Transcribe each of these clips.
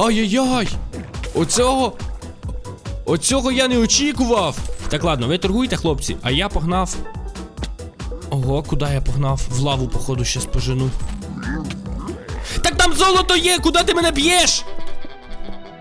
Ай-яй-яй! Оцього. Оцього я не очікував. Так, ладно, ви торгуйте, хлопці, а я погнав. Ого, куди я погнав? В лаву, походу, ще спожену. Так там золото є! Куди ти мене б'єш?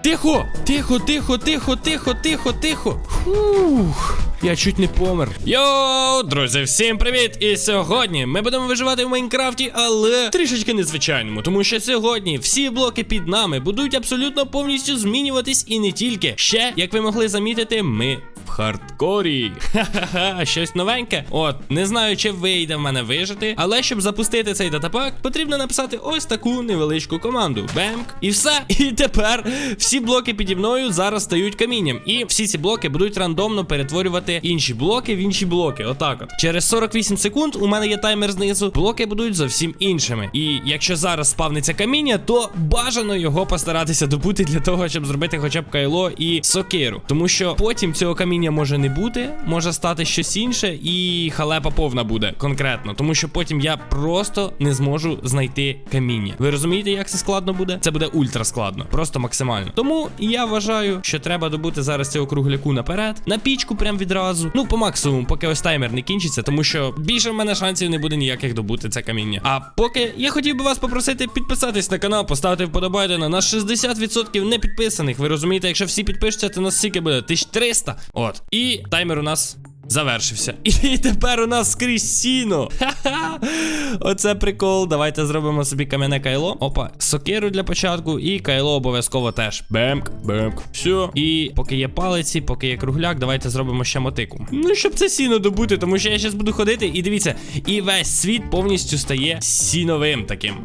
Тихо! Тихо, тихо, тихо, тихо, тихо, тихо. Фух. Я чуть не помер. Йоу, друзі, всім привіт! І сьогодні ми будемо виживати в Майнкрафті, але трішечки незвичайному, тому що сьогодні всі блоки під нами будуть абсолютно повністю змінюватись і не тільки. Ще, як ви могли замітити, ми хардкорі. Ха-ха-ха, щось новеньке. От, не знаю, чи вийде в мене вижити, але щоб запустити цей датапак, потрібно написати ось таку невеличку команду. Бемк. І все. І тепер всі блоки піді мною зараз стають камінням. І всі ці блоки будуть рандомно перетворювати інші блоки в інші блоки. Отак от. Через 48 секунд у мене є таймер знизу. Блоки будуть зовсім іншими. І якщо зараз спавниться каміння, то бажано його постаратися добути для того, щоб зробити хоча б кайло і сокиру. Тому що потім цього каміння може не бути, може стати щось інше, і халепа повна буде конкретно. Тому що потім я просто не зможу знайти каміння. Ви розумієте, як це складно буде? Це буде ультра складно, просто максимально. Тому я вважаю, що треба добути зараз цього кругляку наперед, на пічку прям відразу. Ну, по максимуму, поки ось таймер не кінчиться, тому що більше в мене шансів не буде ніяких добути це каміння. А поки я хотів би вас попросити підписатись на канал, поставити вподобайте На 60% не підписаних. Ви розумієте, якщо всі підпишуться, то нас скільки буде? 1300. От. І таймер у нас. Завершився. І тепер у нас скрізь сіно. Ха-ха. Оце прикол. Давайте зробимо собі кам'яне кайло. Опа, сокиру для початку, і кайло обов'язково теж. Бемк, бемк. Все. І поки є палиці, поки є кругляк, давайте зробимо ще мотику. Ну, щоб це сіно добути, тому що я зараз буду ходити, і дивіться, і весь світ повністю стає сіновим таким.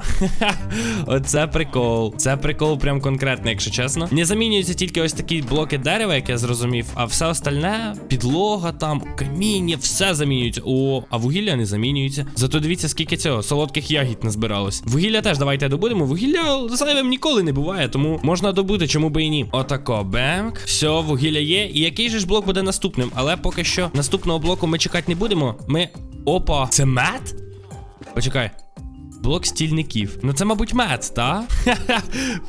Оце прикол. Це прикол, прям конкретно, якщо чесно. Не замінюються тільки ось такі блоки дерева, як я зрозумів, а все остальне, підлога там, каміння, все замінюється. О, а вугілля не замінюється. Зато дивіться, скільки цього солодких ягід назбиралось. Вугілля теж давайте добудемо. Вугілля зайвим ніколи не буває, тому можна добути, чому би і ні. Отако, бемк. Все, вугілля є. І який же ж блок буде наступним? Але поки що наступного блоку ми чекати не будемо. Ми. Опа, це мед? Почекай. Блок стільників. Ну це, мабуть, мед, та?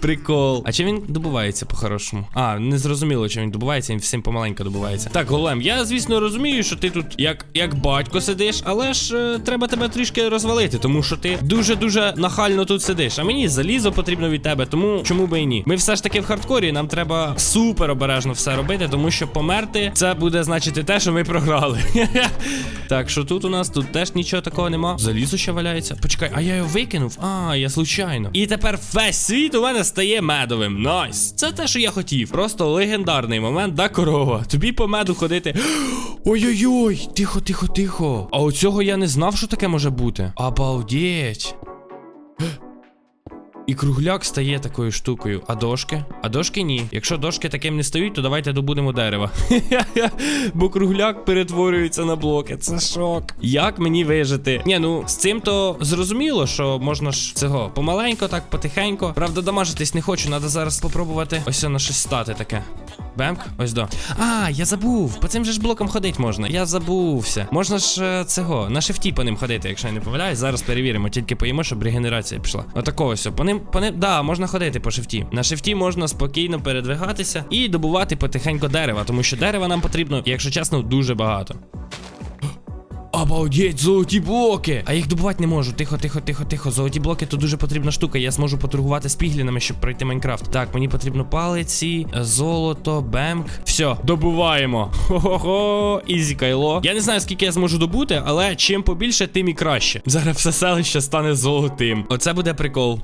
Прикол. А чим він добувається по-хорошому? А, не зрозуміло, чим він добувається, він всім помаленько добувається. Так, голем, я, звісно, розумію, що ти тут як як батько сидиш, але ж е, треба тебе трішки розвалити, тому що ти дуже-дуже нахально тут сидиш. А мені залізо потрібно від тебе, тому чому би і ні. Ми все ж таки в хардкорі, нам треба супер обережно все робити, тому що померти це буде значити те, що ми програли. так, що тут у нас? Тут теж нічого такого нема. Залізо ще валяється. Почекай, а я його викинув? А, я случайно. І тепер весь світ у мене стає медовим. Найс. Це те, що я хотів. Просто легендарний момент, да, корова. Тобі по меду ходити. Ой-ой-ой, тихо, тихо, тихо. А оцього я не знав, що таке може бути. Обалдеть. І кругляк стає такою штукою. А дошки? А дошки ні. Якщо дошки таким не стають, то давайте добудемо дерева. Бо кругляк перетворюється на блоки. Це шок. Як мені вижити? Ні, ну з цим то зрозуміло, що можна ж цього помаленько, так потихенько. Правда, дамажитись не хочу, треба зараз спробувати ось на щось стати таке. Бемк, ось до. А, я забув. По цим же ж блокам ходити можна. Я забувся. Можна ж е, цього на шифті по ним ходити, якщо я не помиляюсь. Зараз перевіримо, тільки поїмо, щоб регенерація пішла. Отако ось. По ним, по ним, да, можна ходити по шифті. На шифті можна спокійно передвигатися і добувати потихеньку дерева, тому що дерева нам потрібно, якщо чесно, дуже багато. Обалдеть, золоті блоки! А їх добувати не можу. Тихо, тихо, тихо, тихо. Золоті блоки то дуже потрібна штука. Я зможу поторгувати з піглінами, щоб пройти Майнкрафт. Так, мені потрібно палиці, золото, бемк. Все, добуваємо. Хо-хо-хо, ізі кайло. Я не знаю, скільки я зможу добути, але чим побільше, тим і краще. Зараз все селище стане золотим. Оце буде прикол.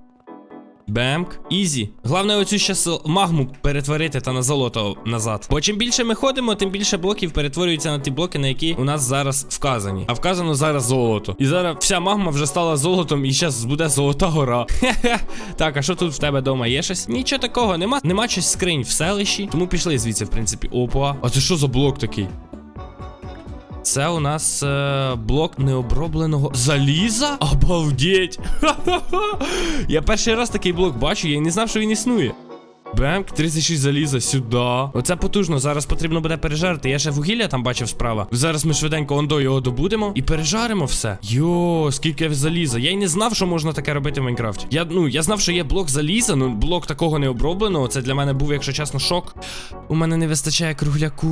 Бемк. Ізі. Головне, оцю ще магму перетворити та на золото назад. Бо чим більше ми ходимо, тим більше блоків перетворюються на ті блоки, на які у нас зараз вказані. А вказано зараз золото. І зараз вся магма вже стала золотом, і зараз буде золота гора. Хе-хе. Так, а що тут в тебе вдома є щось? Нічого такого, нема. Нема щось скринь в селищі. Тому пішли звідси, в принципі. Опа. А це що за блок такий? Це у нас е, блок необробленого заліза? Обалдеть! Ха-ха-ха! Я перший раз такий блок бачу, я не знав, що він існує. Бемк, 36 заліза сюди. Оце потужно. Зараз потрібно буде пережарити. Я ще вугілля там бачив справа. Зараз ми швиденько ондо його добудемо і пережаримо все. Йо, скільки заліза. Я й не знав, що можна таке робити в Майнкрафті. Я ну я знав, що є блок заліза, ну блок такого не обробленого. Це для мене був, якщо чесно, шок. У мене не вистачає кругляку.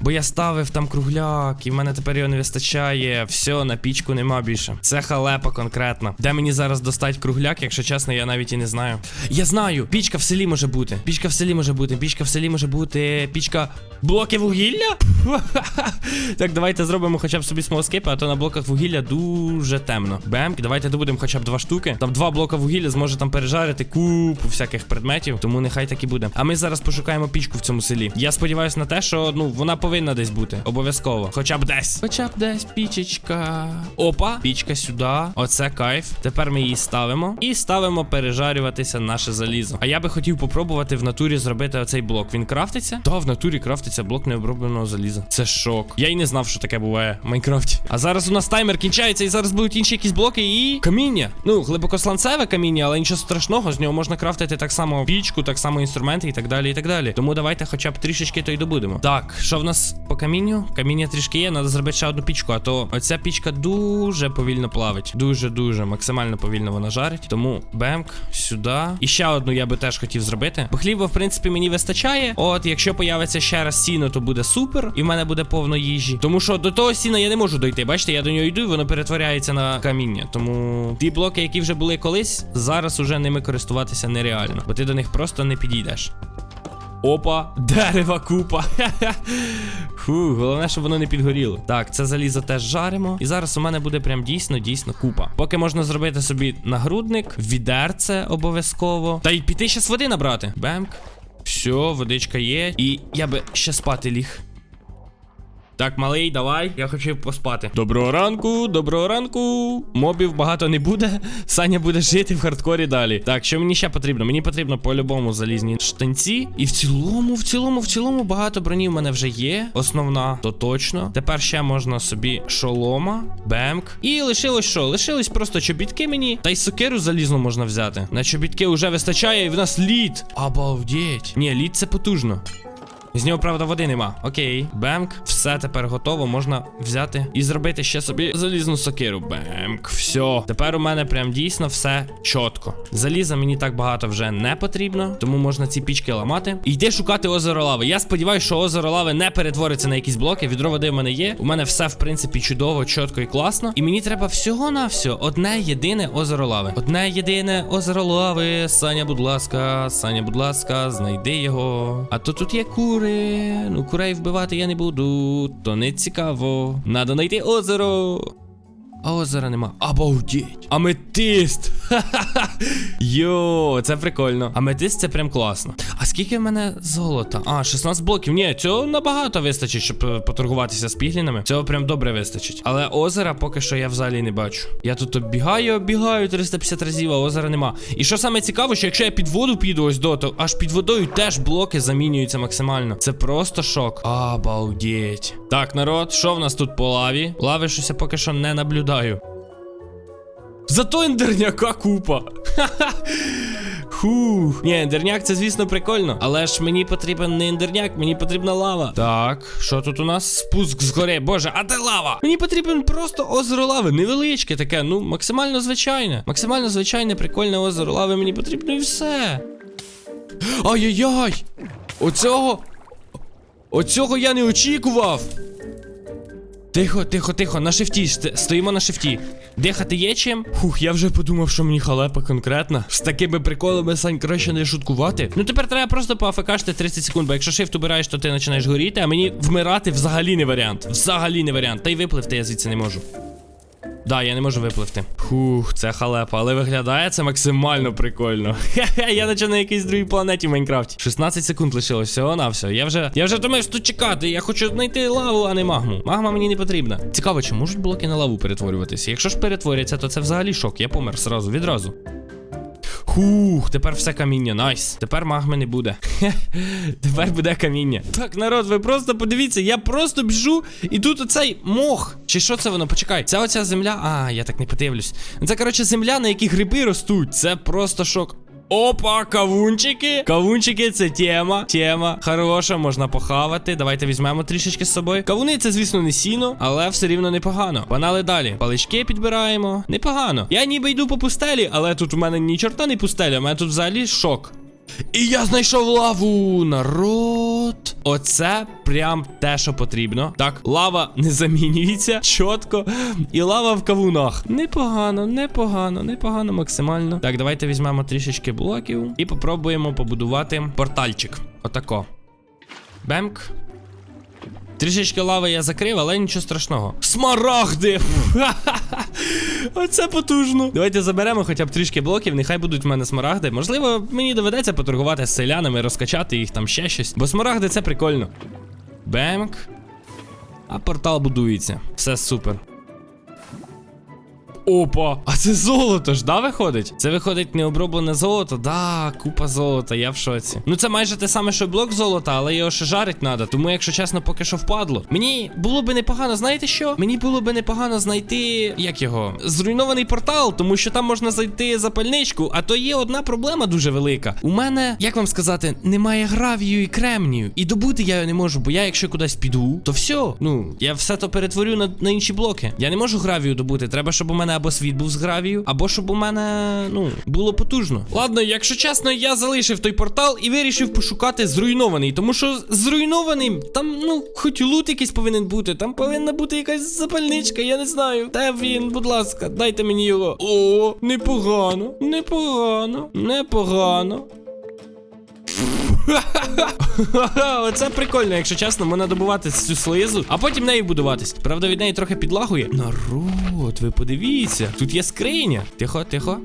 Бо я ставив там кругляк, і в мене тепер його не вистачає. Все, на пічку нема більше. Це халепа конкретно. Де мені зараз достать кругляк, якщо чесно, я навіть і не знаю. Я знаю, пічка в селі може бути. Пічка в селі може бути, пічка в селі може бути. Пічка. Блоки вугілля? так, давайте зробимо хоча б собі смолоскипи, а то на блоках вугілля дуже темно. Бемки, давайте добудемо хоча б два штуки. Там два блока вугілля зможе там пережарити купу всяких предметів, тому нехай так і буде. А ми зараз пошукаємо пічку в цьому селі. Я сподіваюся на те, що ну вона повинна десь бути. Обов'язково. Хоча б десь. Хоча б десь пічечка. Опа, пічка сюди. Оце кайф. Тепер ми її ставимо і ставимо пережарюватися наше залізо. А я би хотів попробувати в натурі зробити оцей блок. Він крафтиться? Да, в натурі крафтиться блок необробленого заліза. Це шок. Я й не знав, що таке буває в Майнкрафті. А зараз у нас таймер кінчається, і зараз будуть інші якісь блоки і каміння. Ну, глибокосланцеве каміння, але нічого страшного, з нього можна крафтити так само пічку, так само інструменти і так далі. і так далі. Тому давайте хоча б трішечки то й добудемо. Так, що в нас по камінню? Каміння трішки є, треба зробити ще одну пічку, а то оця пічка дуже повільно плавить. Дуже-дуже максимально повільно вона жарить. Тому бемк сюди. І ще одну я би теж хотів зробити. Бо хліба, в принципі, мені вистачає. От, якщо появиться ще раз сіно, то буде супер, і в мене буде повно їжі. Тому що до того сіна я не можу дойти. Бачите, я до нього йду, і воно перетворяється на каміння. Тому ті блоки, які вже були колись, зараз уже ними користуватися нереально, бо ти до них просто не підійдеш. Опа, дерева купа. Фу, головне, щоб воно не підгоріло. Так, це залізо теж жаримо. І зараз у мене буде прям дійсно, дійсно купа. Поки можна зробити собі нагрудник, відерце обов'язково. Та й піти ще з води набрати. Бемк. Все, водичка є. І я би ще спати ліг. Так, малий, давай, я хочу поспати. Доброго ранку, доброго ранку. Мобів багато не буде. Саня буде жити в хардкорі далі. Так, що мені ще потрібно? Мені потрібно по-любому залізні штанці. І в цілому, в цілому, в цілому багато броні в мене вже є. Основна, то точно. Тепер ще можна собі шолома, бемк. І лишилось що? Лишилось просто чобітки мені. Та й сокиру залізну можна взяти. На чобітки вже вистачає, і в нас лід. Обалдеть. Ні, лід це потужно. З нього, правда, води нема. Окей, бемк, все тепер готово. Можна взяти і зробити ще собі залізну сокиру. Бемк, все. Тепер у мене прям дійсно все чітко. Заліза мені так багато вже не потрібно, тому можна ці пічки ламати. І йди шукати озеро лави. Я сподіваюся, що озеро лави не перетвориться на якісь блоки. Відро води в мене є. У мене все, в принципі, чудово, чітко і класно. І мені треба всього на все одне єдине озеро лави. Одне єдине озеро лави. Саня, будь ласка, Саня, будь ласка, знайди його. А то тут є кури. Ну, курей вбивати я не буду. То не цікаво. Надо знайти озеро. А озера нема. Обалдеть. Аметист. Йо, це прикольно. Аметист це прям класно. А скільки в мене золота? А, 16 блоків. Ні, цього набагато вистачить, щоб е, поторгуватися з піглінами. Цього прям добре вистачить. Але озера поки що я взагалі не бачу. Я тут оббігаю, оббігаю 350 разів, а озера нема. І що саме цікаво, що якщо я під воду піду ось до, то аж під водою теж блоки замінюються максимально. Це просто шок. Обалдеть. Так, народ, що в нас тут по лаві? Лави щось поки що не наблюдаю. Зато ендерняка купа. Ха-ха. Хух. Ні, ендерняк це, звісно, прикольно. Але ж мені потрібен не ендерняк, мені потрібна лава. Так, що тут у нас? Спуск з гори. Боже, а де лава? Мені потрібен просто озеро лави. Невеличке таке, ну, максимально звичайне. Максимально звичайне, прикольне озеро лави мені потрібно і все. Ай-яй-яй! Оцього. Оцього я не очікував. Тихо, тихо, тихо, на шифті, стоїмо на шифті. Дихати є чим? Фух, я вже подумав, що мені халепа конкретна. З такими приколами Сань краще не шуткувати. Ну тепер треба просто поафекашити 30 секунд, бо якщо шифт убираєш, то ти починаєш горіти, а мені вмирати взагалі не варіант. Взагалі не варіант. Та й випливти я звідси не можу. Да, я не можу випливти. Фух, це халепа, але виглядає це максимально прикольно. Хе-хе, я наче на якійсь другій планеті в Майнкрафті. 16 секунд лишилось всього на все. Я вже. Я вже думаю, тут чекати. Я хочу знайти лаву, а не магму. Магма мені не потрібна. Цікаво, чи можуть блоки на лаву перетворюватися? Якщо ж перетворяться, то це взагалі шок. Я помер сразу, відразу. Хух, тепер все каміння, найс. Тепер магми не буде. Тепер буде каміння. Так, народ, ви просто подивіться, я просто біжу, і тут оцей мох. Чи що це воно? Почекай. Це оця земля. А, я так не подивлюсь. Це, коротше, земля, на якій гриби ростуть. Це просто шок. Опа, кавунчики. Кавунчики це тема. Тема. Хороша, можна похавати. Давайте візьмемо трішечки з собою. Кавуни це, звісно, не сіно, але все рівно непогано. Панали далі. Палички підбираємо. Непогано. Я ніби йду по пустелі, але тут у мене ні чорта не пустеля, у мене тут взагалі шок. І я знайшов лаву, народ. Оце прям те, що потрібно. Так, лава не замінюється чітко. І лава в кавунах. Непогано, непогано, непогано максимально. Так, давайте візьмемо трішечки блоків і попробуємо побудувати портальчик. Отако. Бемк. Трішечки лави я закрив, але нічого страшного. Смарагди! Оце потужно. Давайте заберемо хоча б трішки блоків, нехай будуть в мене смарагди. Можливо, мені доведеться поторгувати з селянами, розкачати їх там ще щось. Бо смарагди це прикольно. Бемк. А портал будується. Все супер. Опа, а це золото ж, да, виходить? Це виходить необроблене золото, да, купа золота, я в шоці. Ну це майже те саме, що блок золота, але його ще жарить треба. Тому, якщо чесно, поки що впадло. Мені було би непогано, знаєте що? Мені було би непогано знайти. Як його? Зруйнований портал, тому що там можна зайти запальничку. А то є одна проблема дуже велика. У мене, як вам сказати, немає гравію і кремнію. І добути я його не можу, бо я, якщо кудись піду, то все. Ну, я все то перетворю на, на інші блоки. Я не можу гравію добути. Треба, щоб у мене або світ був з гравію, або щоб у мене, ну, було потужно. Ладно, якщо чесно, я залишив той портал і вирішив пошукати зруйнований. Тому що зруйнований, там, ну, хоч лут якийсь повинен бути, там повинна бути якась запальничка, я не знаю. Де він, будь ласка, дайте мені його. О, непогано, непогано, непогано. Оце прикольно, якщо чесно, можна добувати цю слизу, а потім нею будуватись. Правда, від неї трохи підлагує. Народ, ви подивіться, тут є скриня. Тихо, тихо.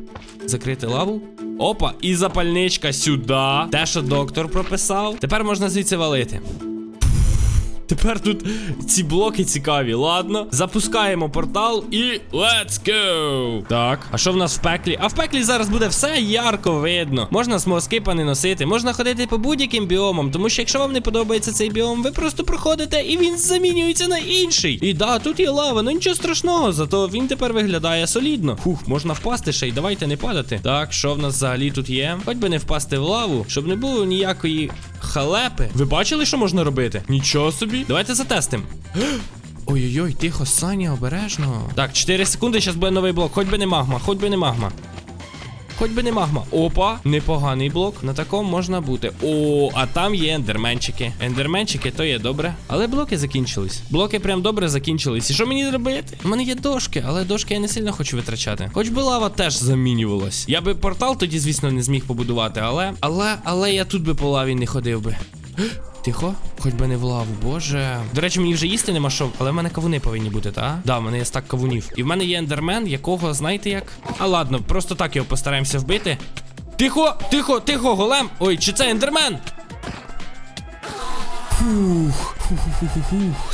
Закрити лаву. Опа, і запальничка сюди. Те, що доктор прописав. Тепер можна звідси валити. Тепер тут ці блоки цікаві. Ладно, запускаємо портал і let's go! Так, а що в нас в пеклі? А в пеклі зараз буде все ярко видно. Можна смоскипа не носити, можна ходити по будь-яким біомам, тому що якщо вам не подобається цей біом, ви просто проходите і він замінюється на інший. І да, тут є лава, ну нічого страшного, зато він тепер виглядає солідно. Фух, можна впасти ще й давайте не падати. Так, що в нас взагалі тут є? Хоч би не впасти в лаву, щоб не було ніякої халепи. Ви бачили, що можна робити? Нічого собі. Давайте затестимо. Ой-ой-ой, тихо, Саня, обережно. Так, 4 секунди, зараз буде новий блок. Хоч би не магма, хоч би не магма. Хоч би не магма. Опа, непоганий блок. На такому можна бути. О, а там є ендерменчики. Ендерменчики, то є добре. Але блоки закінчились. Блоки прям добре закінчились. І що мені робити? У мене є дошки, але дошки я не сильно хочу витрачати. Хоч би лава теж замінювалась. Я би портал тоді, звісно, не зміг побудувати, але. Але, але я тут би по лаві не ходив би. Тихо, хоч би не в лаву, боже. До речі, мені вже їсти нема що, але в мене кавуни повинні бути, та? Да, в мене є стак кавунів. І в мене є ендермен, якого, знаєте як? А ладно, просто так його постараємося вбити. Тихо, тихо, тихо, голем! Ой, чи це ендермен? Фух,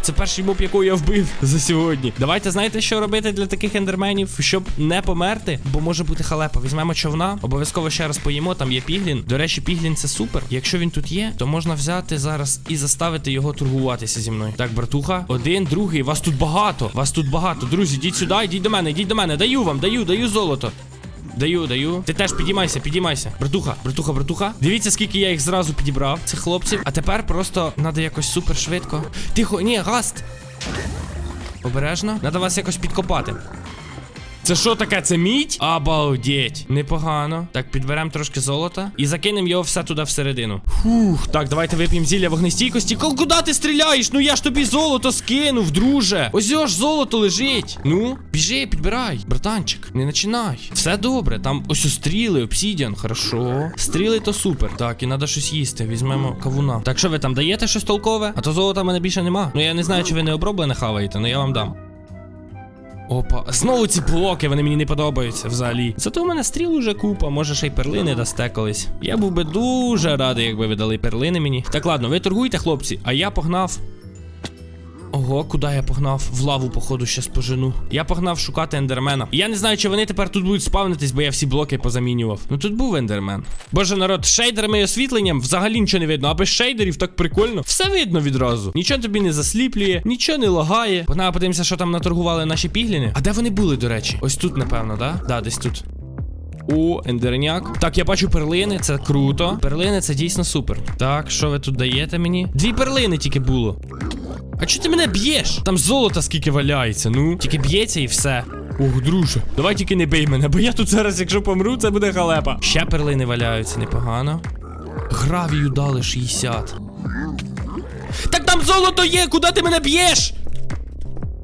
це перший моб, якого я вбив за сьогодні. Давайте знаєте, що робити для таких ендерменів, щоб не померти, бо може бути халепа. Візьмемо човна, обов'язково ще раз поїмо. Там є піглін. До речі, піглін це супер. Якщо він тут є, то можна взяти зараз і заставити його торгуватися зі мною. Так, братуха, один, другий. Вас тут багато. Вас тут багато. Друзі, йдіть сюди, йдіть до мене, йдіть до мене. Даю вам, даю, даю золото. Даю, даю. Ти теж підіймайся, підіймайся. Братуха, братуха, братуха. Дивіться, скільки я їх зразу підібрав, цих хлопців. А тепер просто треба якось супер швидко. Тихо, ні, гаст. Обережно. Треба вас якось підкопати. Це що таке? Це мідь? Обалдеть. Непогано. Так, підберемо трошки золота і закинемо його все туди всередину. Фух, так, давайте вип'ємо зілля вогнестійкості. Ку- Куди ти стріляєш? Ну я ж тобі золото скинув, друже. Ось ж золото лежить. Ну, біжи, підбирай, братанчик, не починай. Все добре, там ось стріли, обсідіан, хорошо. Стріли то супер. Так, і треба щось їсти. Візьмемо кавуна. Так, що ви там даєте щось толкове? А то золота в мене більше нема. Ну я не знаю, чи ви не оброблене хаваєте, але я вам дам. Опа, знову ці блоки, вони мені не подобаються взагалі. Зато в мене стріл уже купа, може ще й перлини дасте колись. Я був би дуже радий, якби ви дали перлини мені. Так ладно, ви торгуйте, хлопці, а я погнав. Ого, куди я погнав? В лаву, походу, щас пожену. Я погнав шукати ендермена. Я не знаю, чи вони тепер тут будуть спавнитись, бо я всі блоки позамінював. Ну тут був ендермен. Боже народ, шейдерами і освітленням взагалі нічого не видно, а без шейдерів так прикольно. Все видно відразу. Нічого тобі не засліплює, нічого не лагає. Погнали, подивимося, що там наторгували наші пігліни. А де вони були, до речі? Ось тут, напевно, да? Да, десь тут. О, ендерняк. Так, я бачу перлини, це круто. Перлини це дійсно супер. Так, що ви тут даєте мені? Дві перлини тільки було. А чого ти мене б'єш? Там золота скільки валяється, ну. Тільки б'ється і все. Ох, друже, давай тільки не бий мене, бо я тут зараз, якщо помру, це буде халепа. Ще перлини валяються, непогано. Гравію дали 60. Так там золото є, куди ти мене б'єш?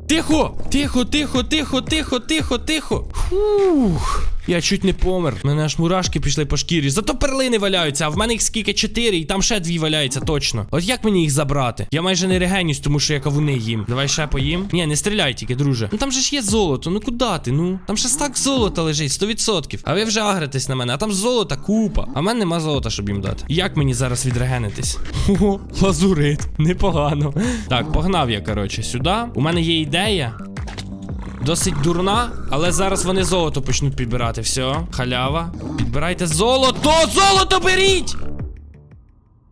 Тихо, тихо, тихо, тихо, тихо, тихо, тихо. Фух. Я чуть не помер. Мене аж мурашки пішли по шкірі. Зато перлини валяються, а в мене їх скільки чотири, і там ще дві валяються точно. От як мені їх забрати? Я майже не регенюсь, тому що я кавуни їм. Давай ще поїм. Ні, не стріляй тільки, друже. Ну там же ж є золото. Ну куди ти? Ну там ще стак золота лежить, 100%. А ви вже агритесь на мене, а там золота купа. А в мене нема золота, щоб їм дати. Як мені зараз відрегенитись? Ого, лазурит. Непогано. Так, погнав я, коротше, сюди. У мене є ідея. Досить дурна, але зараз вони золото почнуть підбирати. Все, халява. Підбирайте золото! Золото беріть!